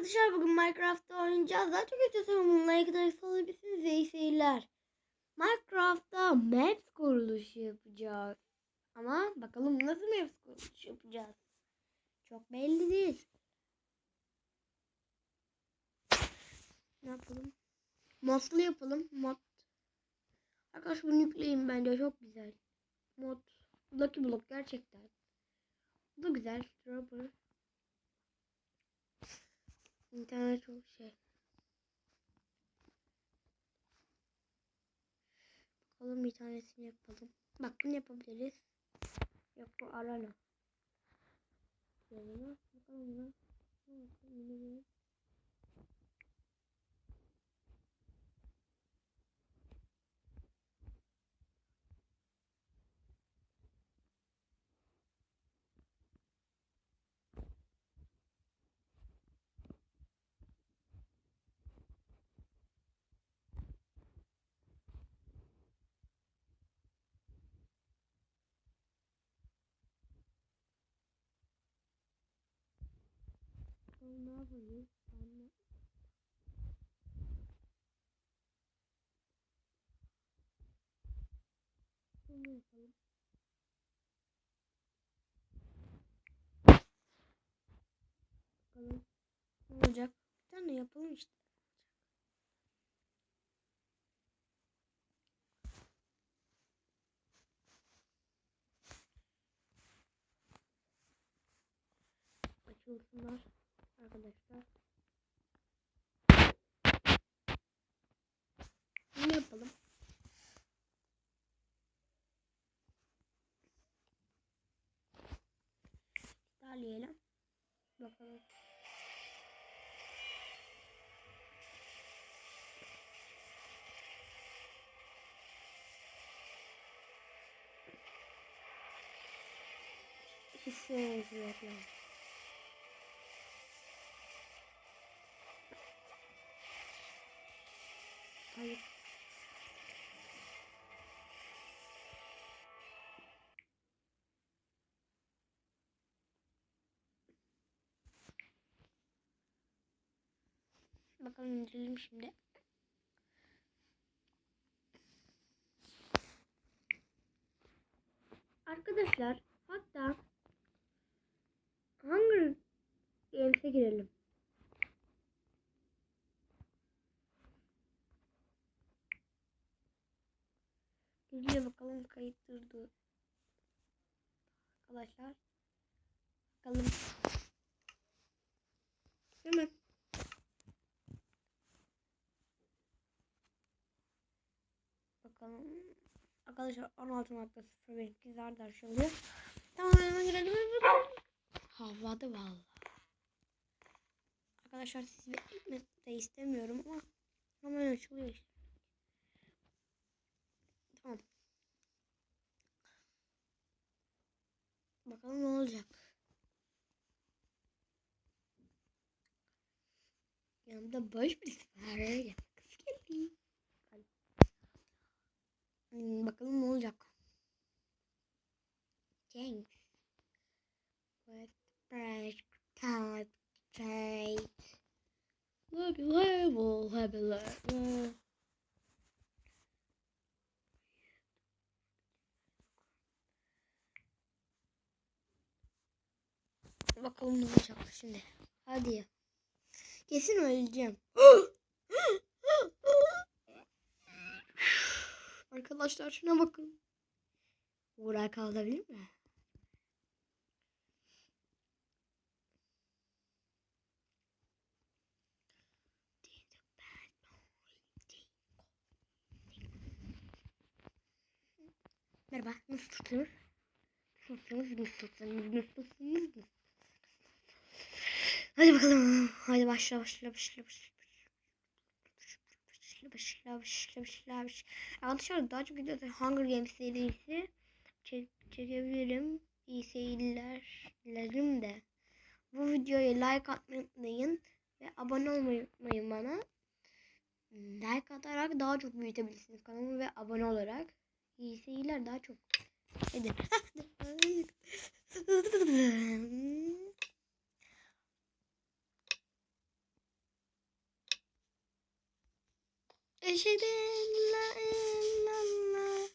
Arkadaşlar bugün Minecraft'ta oynayacağız. Daha çok ötesi like atarsanız alabilirsiniz. İyi seyirler. Minecraft'ta Maps kuruluşu yapacağız. Ama bakalım nasıl Maps kuruluşu yapacağız. Çok belli değil. Ne yapalım? Modlu yapalım. Mod. Arkadaşlar bunu yükleyin bence çok güzel. Mod. Lucky Block gerçekten. Bu da güzel. Dropper. İnternet çok şey. Bakalım bir tanesini yapalım. Bak bunu yapabiliriz. Yok bu arana. Yanına bakalım buna. Bakalım Bakalım ne yapalım? Anne. Bunu yapalım. Bakalım ne olacak? Bir tane yapalım işte. Açılsınlar arkadaşlar. Ne yapalım? İlerleyelim. Bakalım. Hissediyorum. Hayır. Bakalım indirelim şimdi. Arkadaşlar hatta Hunger Games'e girelim. Gidiyor bakalım kayıt durdu. Arkadaşlar. Bakalım. Hemen. Bakalım. Arkadaşlar 16.01 güzel şey oluyor. Tamam hemen girelim. Havladı vallahi. Arkadaşlar sizi bekletmek de istemiyorum ama hemen açılıyor işte. Tamam. Bakalım ne olacak. Yanımda boş birisi var. Kız geldi. Hmm, bakalım ne olacak. Thanks. With fresh type trade. Happy level, happy level. Bakalım ne olacak şimdi. Hadi. Kesin öleceğim. Arkadaşlar şuna bakın. Burak kalabilir mi? Merhaba, nasılsınız? Nasılsınız, nasılsınız, nasılsınız, nasılsınız? Hadi bakalım. Hadi başla başla başla başla. Başla başla başla başla. Arkadaşlar daha çok videoda Hunger Games serisi çek çekebilirim. İyi seyirlerim de. Bu videoya like atmayı unutmayın. Ve abone olmayı unutmayın bana. Like atarak daha çok büyütebilirsiniz kanalımı ve abone olarak. İyi seyirler daha çok. Hadi. Eşhedü la illallah.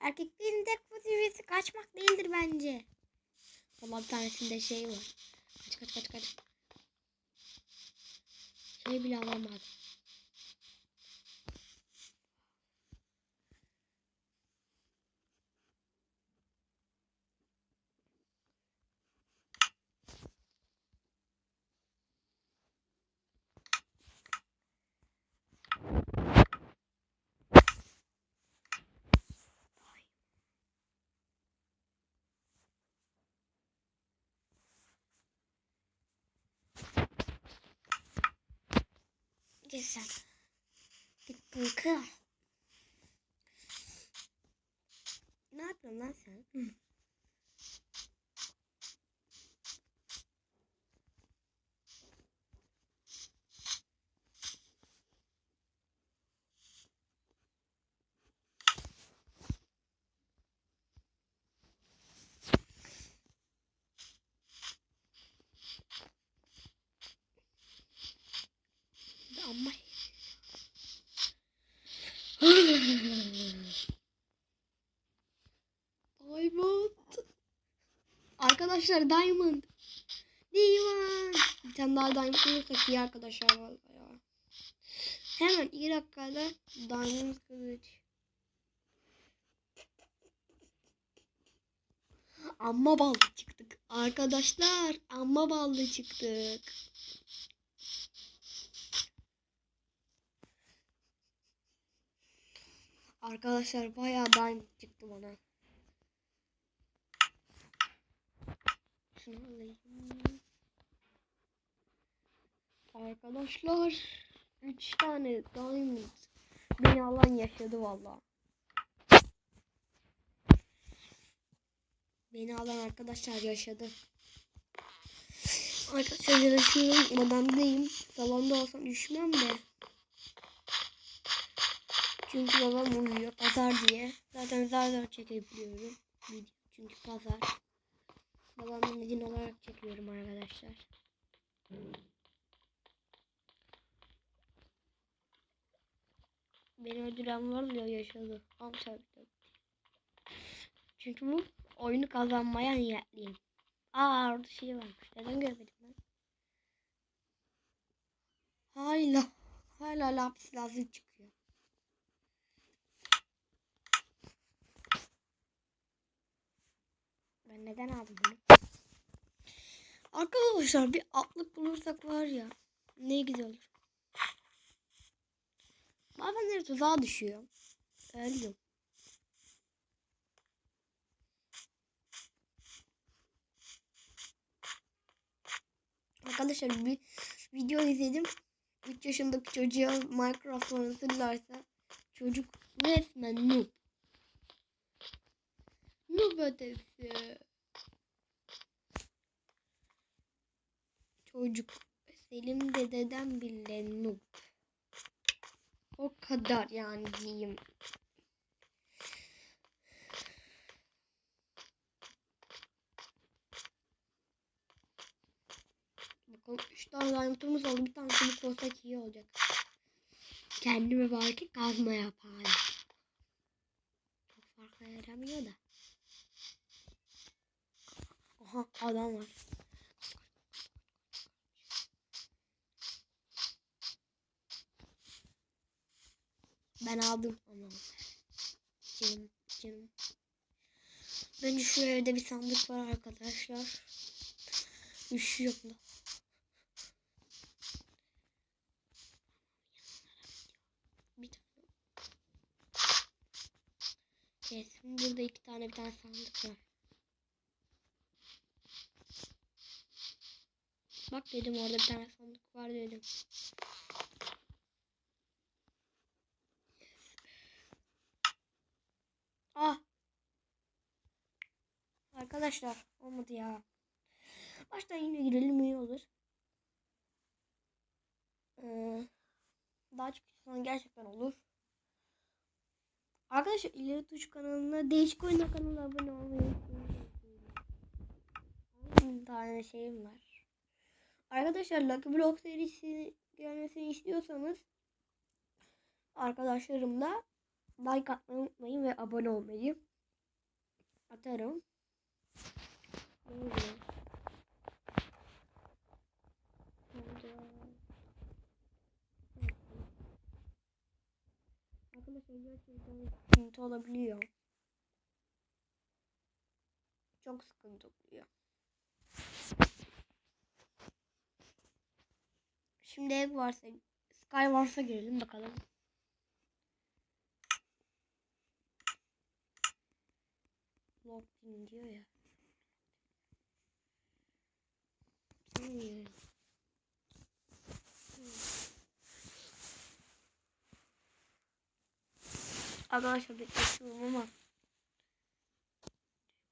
Erkeklerin tek vazifesi kaçmak değildir bence. Valla bir tanesinde şey var. Kaç kaç kaç kaç. Şey bile alamadım. Sen. Git kanka. Ne yapıyorsun? Hı. Amma Diamond. Arkadaşlar Diamond. Diamond. Bir tane daha Diamond bulursak iyi arkadaşlar vallahi ya. Hemen 2 dakikada Diamond kılıç. Amma ballı çıktık. Arkadaşlar amma ballı çıktık. Arkadaşlar bayağı diamond çıktı bana. Şunu alayım. Arkadaşlar 3 tane diamond beni alan yaşadı valla. Beni alan arkadaşlar yaşadı. Arkadaşlar yarışıyorum. Odamdayım. Salonda olsam düşmem de. Çünkü babam uyuyor pazar diye. Zaten zar zar çekebiliyorum. Çünkü pazar. Babamın izin olarak çekiyorum arkadaşlar. Beni öldüren var mı ya yaşadı. Ama tabii tabii. Çünkü bu oyunu kazanmaya niyetliyim. Aa orada şey varmış. Neden görmedim ben? Hala. Hala lapis lazım. Ben neden aldım bunu? Arkadaşlar bir atlık bulursak var ya ne güzel olur. Bazenleri tuzağa düşüyor. Ölüyorum. Arkadaşlar bir video izledim. 3 yaşındaki çocuğa Minecraft oynatırlarsa çocuk resmen noob. Noob ötesi. Çocuk Selim dededen bile noob. O kadar yani diyeyim. Bakalım 3 tane diamond'ımız oldu. Bir tane kılıç olsak iyi olacak. Kendime belki kazma yapayım. Çok farklı yaramıyor da. Aha adam var. Ben aldım onu. Canım, canım. Bence şu evde bir sandık var arkadaşlar. Üşüyorum da. Bir tane. Kesin burada iki tane bir tane sandık var. Bak dedim orada bir tane sandık var dedim. Arkadaşlar olmadı ya. Baştan yine girelim iyi olur. Ee, daha çok insan gerçekten olur. Arkadaşlar ileri tuş kanalına değişik oyunlar kanalına abone olmayı unutmayın. Tane şeyim var. Arkadaşlar Lucky Block serisi gelmesini istiyorsanız arkadaşlarımla like atmayı unutmayın ve abone olmayı atarım. Ne oluyor? Arkadaşlar gerçekten sıkıntı olabiliyor. Çok sıkıntı oluyor. Şimdi ev varsa, Sky varsa girelim bakalım. Login diyor ya. Hmm. Arkadaşlar bekliyorum ama